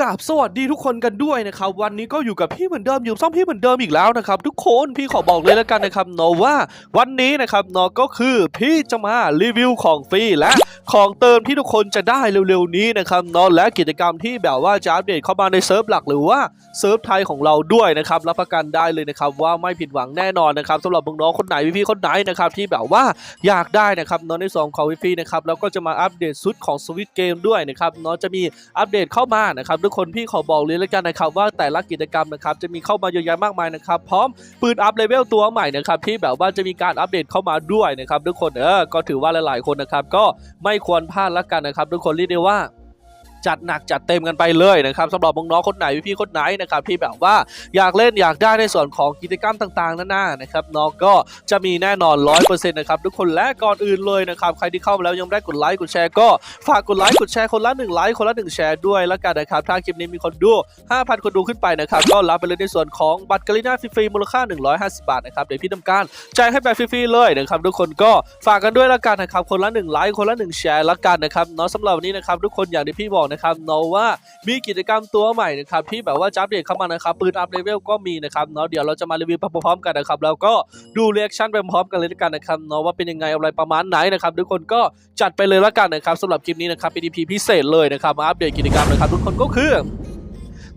กราบสวัสดีทุกคนกันด้วยนะครับ วันนี้ก็อยู่กับพี่เหมือนเดิมอยู่ซ่อมพี่เหมือนเดิมอีกแล้วนะครับ ทุกคนพี่ขอบอกเลยแล้วกันนะครับเนาะว่าวันนี้นะครับเนาะก็คือพี่จะมารีวิวของฟรีและของเติมที่ทุกคนจะได้เร็วๆนี้นะครับเนาะและกิจกรรมที่แบบว่าจะอัปเดตเข้ามาในเซิร์ฟหลักหรือว่าเซิร์ฟไทยของเราด้วยนะครับรับประกันได้เลยนะครับว่าไม่ผิดหวังแน่นอนนะครับสำหรับน้องๆคนไหนพี่ๆคนไหนนะครับที่แบบว่าอยากได้นะครับเนาะในส่วนของฟรีนะครับแล้วก็จะมาอัปเดตชุดของสวิตเกมด้วยนะครับเนาะจะมีอัปเดตเข้ามานะครับทุกคนพี่ขอบอกเลยแล้วกันนะครับว่าแต่ละกิจกรรมนะครับจะมีเข้ามาเยอะแยะมากมายนะครับพร้อมปืนอัพเลเวลตัวใหม่นะครับที่แบบว่าจะมีการอัปเดตเข้ามาด้วยนะครับทุกคนเออก็ถือว่าหลายๆคนนะครับก็ไม่ควรพลาดละกันนะครับทุกคนเรียกได้ว่า จัดหนักจัดเต็มกันไปเลยนะครับสำหรับน้องๆคนไหนพี่ๆคนไหนนะครับที่แบบว่าอยากเล่นอยากได้ในส่วนของกิจกรรมต่างๆนั่นน่ะนะครับน้องก็จะมีแน่นอน 100%นะครับทุกคนและก่อนอื่นเลยนะครับใครที่เข้ามาแล้วยังไม่ได้กดไลค์กดแชร์ก็ฝากกดไลค์กดแชร์คนละ1ไลค์คนละ1แชร์ด้วยแล้วกันนะครับถ้าคลิปนี้มีคนดู 5,000 คนดูขึ้นไปนะครับก็รับไปเลยในส่วนของบัตรกาลิน่าฟรีๆมูลค่า 150 บาทนะครับเดี๋ยวพี่ทำการแจ่ายให้แบบฟรีๆเลยนะครับทุกคนก็ฝากกันด้วยแล้วกันนะครับคนละ1ไลค์คนละ1แชร์แล้วกันนะครับเนาะสำหรับวันนี้นะครับทุกคนอย่างที่พี่บอกนะครับเนาะว่ามีกิจกรรมตัวใหม่นะครับที่แบบว่าจับเด็กเข้ามานะครับปืนอัพเลเวลก็มีนะครับเนาะเดี๋ยวเราจะมารีวิวพร้อมๆกันนะครับแล้วก็ดูเรีแอคชั่นไปพร้อมกันเลยด้วยกันนะครับเนาะว่าเป็นยังไงอะไรประมาณไหนนะครับทุกคนก็จัดไปเลยละกันนะครับสำหรับคลิปนี้นะครับเป็น EP พิเศษเลยนะครับมาอัปเดตกิจกรรมนะครับทุกคนก็คือ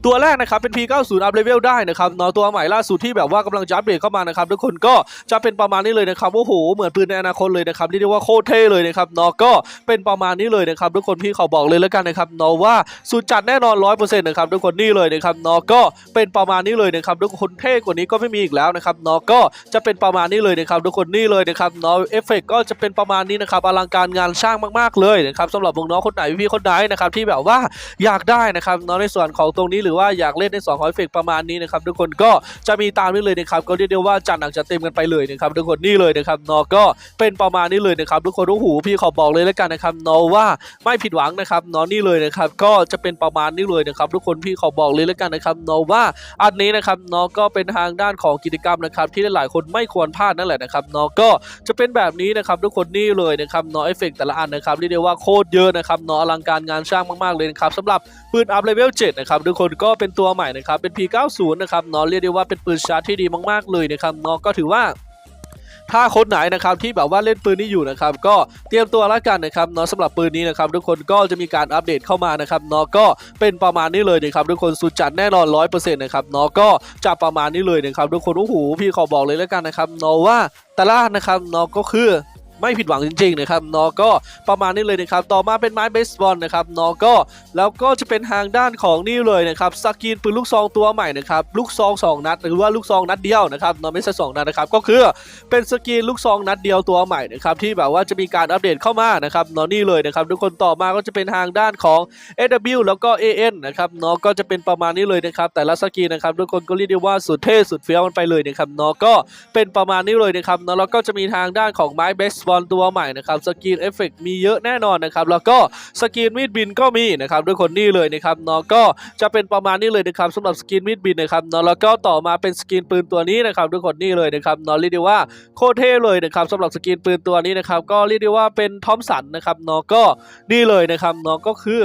ตัวแรกนะครับเป็น P90 อัพเลเวลได้นะครับเนาะตัวใหม่ล่าสุดที่แบบว่ากำลังจะอัปเดตเข้ามานะครับทุกคนก็จะเป็นประมาณนี้เลยนะครับโอ้โหเหมือนปืนในอนาคตเลยนะครับเรียกได้ว่าโคตรเท่เลยนะครับเนาะก็เป็นประมาณนี้เลยนะครับทุกคนพี่เขาบอกเลยแล้วกันนะครับเนาะว่าสุดจัดแน่นอน100%นะครับทุกคนนี่เลยนะครับเนาะก็เป็นประมาณนี้เลยนะครับทุกคนเท่กว่านี้ก็ไม่มีอีกแล้วนะครับเนาะก็จะเป็นประมาณนี้เลยนะครับทุกคนนี่เลยนะครับเนาะเอฟเฟกก็จะเป็นประมาณนี้นะครับอลังการงานสร้างมากๆเลยนะครับสำหรับน้องคนไหนพี่คนไหนนะครับที่แบบว่าอยากได้นะครับเนาะในส่วนของตรงนี้หรือว่าอยากเล่นในส่วนของเอฟเฟกประมาณนี้นะครับทุกคนก็จะมีตามนี้เลยนะครับก็เรียกได้ว่าจัดหนักจัดเต็มกันไปเลยนะครับทุกคนนี่เลยนะครับเนาะก็เป็นประมาณนี้เลยนะครับทุกคนโอ้โหพี่ขอบอกเลยแล้วกันนะครับเนาะว่าไม่ผิดหวังนะครับเนาะนี่เลยนะครับก็จะเป็นประมาณนี้เลยนะครับทุกคนพี่ขอบอกเลยแล้วกันนะครับเนาะว่าอันนี้นะครับเนาะก็เป็นทางด้านของกิจกรรมนะครับที่หลายคนไม่ควรพลาดนั่นแหละนะครับเนาะก็จะเป็นแบบนี้นะครับทุกคนนี่เลยนะครับเนาะเอฟเฟกแต่ละอันนะครับเรียกได้ว่าโคตรเยอะนะครับเนาะอลังการงานสร้างมากๆเลยนะครับสำหรับปืนอัพเลเวล7นะครับทุกคนก็เป็นตัวใหม่นะครับ เป็น P90 นะครับเนาะเรียกได้ว่าเป็นปืนชาร์จที่ดีมากๆเลยนะครับเนาะก็ถือว่าถ้าคนไหนนะครับที่แบบว่าเล่นปืนนี้อยู่นะครับก็เตรียมตัวแล้วกันนะครับเนาะสำหรับปืนนี้นะครับทุกคนก็จะมีการอัปเดตเข้ามานะครับเนาะก็เป็นประมาณนี้เลยนะครับทุกคนสุดจัดแน่นอน100%นะครับเนาะก็จะประมาณนี้เลยนะครับทุกคนโอ้โหพี่ขอบอกเลยแล้วกันนะครับเนาะว่าแต่ละอันนะครับเนาะก็คือ ไม่ผิดหวังจริงๆนะครับนาะก็ประมาณนี้เลยนะครับต่อมาเป็นไม้เบสบอลนะครับนาะก็แล้วก็จะเป็นทางด้านของนี่เลยนะครับสกินปืนลูกซองตัวใหม่นะครับลูกซองสองนัดหรือว่าลูกซองนัดเดียวนะครับนาะไม่ใช่สองนัดนะครับก็คือเป็นสกรีนลูกซองนัดเดียวตัวใหม่นะครับที่แบบว่าจะมีการอัปเดตเข้ามานะครับนาะนี่เลยนะครับทุกคนต่อมาก็จะเป็นทางด้านของ AW แล้วก็ AN นะครับนาะก็จะเป็นประมาณนี้เลยนะครับแต่ละสกรีนนะครับทุกคนก็เรียกได้ว่าสุดเท่สุดเฟี้ยวมันไปเลยนะครับนาะก็เป็นประมาณนี้เลยนะครับนาะแล้วก็จะมีทางด้านของไม้เบสบอลตัวใหม่นะครับสกรีนเอฟเฟกมีเยอะแน่นอนนะครับแล้วก็สกรีนมีดบินก็มีนะครับด้วยคนนี้เลยนะครับเนาะก็จะเป็นประมาณนี้เลยนะครับสำหรับสกรีนมีดบินนะครับเนาะแล้วก็ต่อมาเป็นสกรีนปืนตัวนี้นะครับด้วยคนนี้เลยนะครับเนาะเรียกได้ว่าโคตรเท่เลยนะครับสำหรับสกินปืนตัวนี้นะครับก็เรียกได้ว่าเป็นทอมสันนะครับเนาะก็นี่เลยนะครับเนาะก็คือ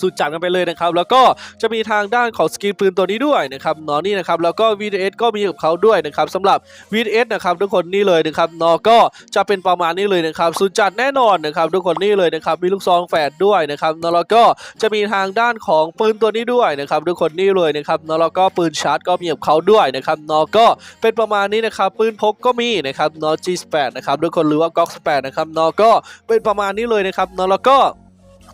สุดจัดกันไปเลยนะครับ แล้วก็จะมีทางด้านของสกินปืนตัวนี้ด้วยนะครับนาะนี่นะครับแล้วก็ VDS ก็มีกับเขาด้วยนะครับสำหรับ VDS นะครับทุกคนนี่เลยนะครับนาะก็จะเป็นประมาณนี้เลยนะครับสุดจัดแน่นอนนะครับทุกคนนี่เลยนะครับมีลูกซองแฝดด้วยนะครับนาะแล้วก็จะมีทางด้านของปืนตัวนี้ด้วยนะครับทุกคนนี่เลยนะครับนาะแล้วก็ปืนชาร์จก็มีกับเขาด้วยนะครับนาะก็เป็นประมาณนี้นะครับปืนพกก็มีนะครับเนาะ G8 นะครับทุกคนหรือว่า GOX 8นะครับนาะก็เป็นประมาณนี้เลยนะครับนาะแล้วก็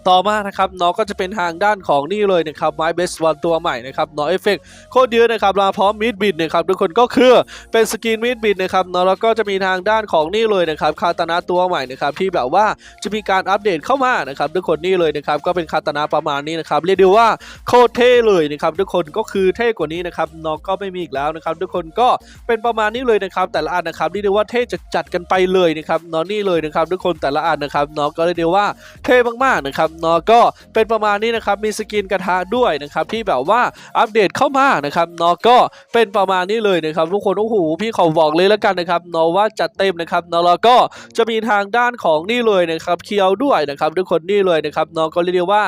ต่อมานะครับเนาะก็จะเป็นทางด้านของนี่เลยนะครับไม้เบสวันตัวใหม่นะครับเนาะเอฟเฟกโคตรเยอะนะครับมาพร้อมมิดบินนะครับทุกคนก็คือเป็นสกินมิดบินนะครับเนาะแล้วก็จะมีทางด้านของนี่เลยนะครับคาตานะตัวใหม่นะครับที่แบบว่าจะมีการอัปเดตเข้ามานะครับทุกคนนี่เลยนะครับก็เป็นคาตานะประมาณนี้นะครับเรียกได้ว่าโคตรเท่เลยนะครับทุกคนก็คือเท่กว่านี้นะครับเนาะก็ไม่มีอีกแล้วนะครับทุกคนก็เป็นประมาณนี้เลยนะครับแต่ละอันนะครับเรียกได้ว่าเท่จัดจัดกันไปเลยนะครับเนาะนี่เลยนะครับทุกคนแต่ละอันนะครับเนาะก็เรียกได้ว่าเท่มากๆนะครับเนาะก็เป็นประมาณนี้นะครับมีสกินกระทะด้วยนะครับที่แบบว่าอัปเดตเข้ามานะครับเนาะก็เป็นประมาณนี้เลยนะครับทุกคนโอ้โหพี่ขอบอกเลยแล้วกันนะครับเนาะว่าจัดเต็มนะครับเนาะแล้วก็จะมีทางด้านของนี่เลยนะครับเคียวด้วยนะครับทุกคนนี่เลยนะครับเนาะก็เรียกว่า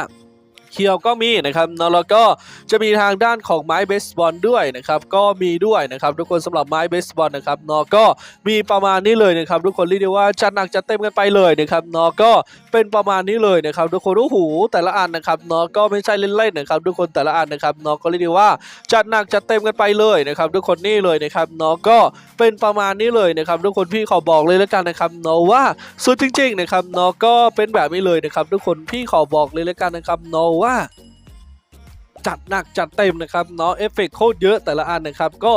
เคียวก็มีนะครับนาะแล้วก็จะมีทางด้านของไม้เบสบอลด้วยนะครับก็มีด้วยนะครับทุกคนสำหรับไม้เบสบอลนะครับนาะก็มีประมาณนี้เลยนะครับทุกคนเรียกได้ว่าจัดหนักจัดเต็มกันไปเลยนะครับนาะก็เป็นประมาณนี้เลยนะครับทุกคนโอ้โหแต่ละอันนะครับนาะก็ไม่ใช่เล่นๆนะครับทุกคนแต่ละอันนะครับนาะก็เรียกได้ว่าจัดหนักจัดเต็มกันไปเลยนะครับทุกคนนี่เลยนะครับนาะก็เป็นประมาณนี้เลยนะครับทุกคนพี่ขอบอกเลยแล้วกันนะครับนาะว่าสุดจริงๆนะครับนาะก็เป็นแบบนี้เลยนะครับทุกคนพี่ขอบอกเลยแล้วกันนะครับนาว่าจัดหนักจัดเต็มนะครับเนาะเอฟเฟกต์โคตรเยอะแต่ละอันนะครับก็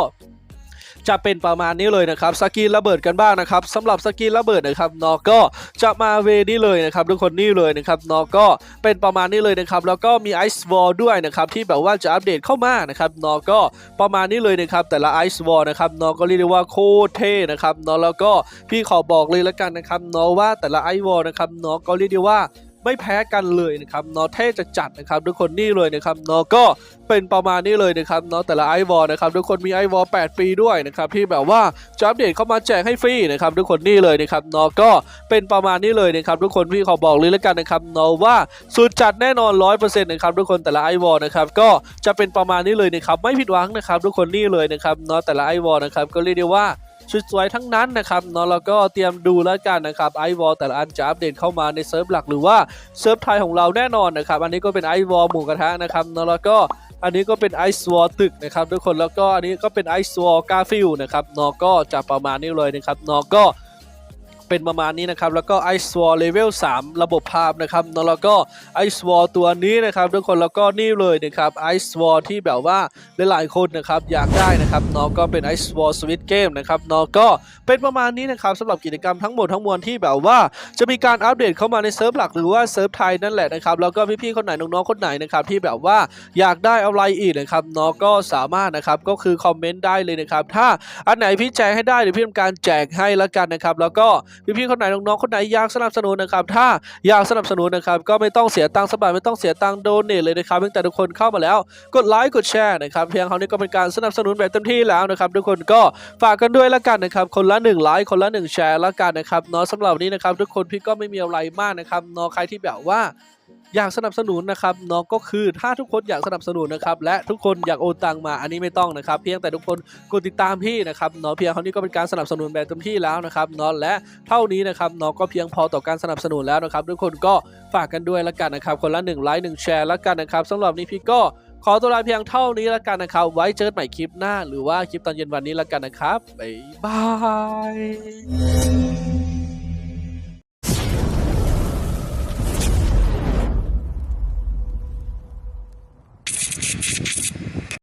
จะเป็นประมาณนี้เลยนะครับสกินระเบิดกันบ้างนะครับสำหรับสกินระเบิดนะครับเนาะก็จะมาเวนี้เลยนะครับทุกคนนี่เลยนะครับเนาะก็เป็นประมาณนี้เลยนะครับแล้วก็มีไอซ์วอลด้วยนะครับที่แบบว่าจะอัปเดตเข้ามานะครับเนาะก็ประมาณนี้เลยนะครับแต่ละไอซ์วอลนะครับเนาะก็เรียกได้ว่าโคตรเท่นะครับเนาะแล้วก็พี่ขอบอกเลยแล้วกันนะครับเนาะว่าแต่ละไอซ์วอลนะครับเนาะก็เรียกได้ว่า ไม่แพ้กันเลยนะครับเนาะเท่จะจัดนะครับทุกคนนี่เลยนะครับเนาะก็เป็นประมาณนี้เลยนะครับเนาะแต่ละไอวอลนะครับทุกคนมีไอวอล8ปีด้วยนะครับที่แบบว่าจะอัปเดตเข้ามาแจกให้ฟรีนะครับทุกคนนี่เลยนะครับเนาะก็เป็นประมาณนี้เลยนะครับทุกคนพี่ขอบอกเลยแล้วกันนะครับเนาะว่าสุดจัดแน่นอน 100%นะครับทุกคนแต่ละไอวอลนะครับก็จะเป็นประมาณนี้เลยนะครับไม่ผิดหวังนะครับทุกคนนี่เลยนะครับเนาะแต่ละไอวอลนะครับก็เรียกได้ว่า สวยๆทั้งนั้นนะครับเนาะแล้วก็เตรียมดูแล้วกันนะครับไอวอลแต่ละอันจะอัปเดตเข้ามาในเซิร์ฟหลักหรือว่าเซิร์ฟไทยของเราแน่นอนนะครับอันนี้ก็เป็นไอวอลหมูกระทะนะครับเนาะแล้วก็อันนี้ก็เป็นไอซ์วอลตึกนะครับทุกคนแล้วก็อันนี้ก็เป็นไอซ์วอลกาฟิลนะครับเนาะก็จะประมาณนี้เลยนะครับเนาะก็ เป็นประมาณนี้นะครับ แล้วก็ Ice Wall Level 3 ระบบภาพนะครับ แล้วก็ Ice Wall ตัวนี้นะครับทุกคนแล้วก็นี่เลยนะครับ Ice Wall ที่แบบว่าหลายๆคนนะครับอยากได้นะครับเนาะก็เป็น Ice Wall Switch Game นะครับเนาะก็เป็นประมาณนี้นะครับสำหรับกิจกรรมทั้งหมดทั้งมวลที่แบบว่าจะมีการอัปเดตเข้ามาในเซิร์ฟหลักหรือว่าเซิร์ฟไทยนั่นแหละนะครับแล้วก็พี่ๆคนไหนน้องๆคนไหนนะครับที่แบบว่าอยากได้อะไรอีกนะครับเนาะก็สามารถนะครับก็คือคอมเมนต์ได้เลยนะครับถ้าอันไหนพี่แจกให้ได้เดี๋ยวพี่ทำการแจกให้ละกันนะครับแล้วก็พี่ๆคนไหนน้องๆคนไหนอยากสนับสนุนนะครับ ถ้าอยากสนับสนุนนะครับ ก็ไม่ต้องเสียตังค์สบายไม่ต้องเสียตังค์โดเนทเลยนะครับตั้งแต่ทุกคนเข้ามาแล้ว กดไลค์กดแชร์นะครับเพียงเท่านี้ก็เป็นการสนับสนุนแบบเต็มที่แล้วนะครับ ทุกคนก็ฝากกันด้วยละกันนะครับคนละ1ไลค์คนละ1แชร์ละกันนะครับเนาะสำหรับนนี้นะครับทุกคนพี่ก็ไม่มีอะไรมากนะครับเนาะใครที่แบบว่า อยากสนับสนุนนะครับเนาะก็คือถ้าทุกคนอยากสนับสนุนนะครับและทุกคนอยากโอนตังมาอันนี้ไม่ต้องนะครับ เพียงแต่ทุกคนกดติดตามพี่นะครับเนาะเพียงเท่านี้ก็เป็นการสนับสนุนแบบเต็มที่แล้วนะครับเนาะและเท่านี้นะครับเนาะก็เพียงพอต่อการสนับสนุนแล้วนะครับ ทุกคนก็ฝากกันด้วยละกันนะครับ คนละ1ไลค์1แชร์ละกันนะครับสำหรับนี้พี่ก็ขอตัวลาเพียงเท่านี้ละกันนะครับ ไว้เจอกันใหม่คลิปหน้า หรือว่าคลิปตอนเย็นวันนี้ละกันนะครับบ๊ายบาย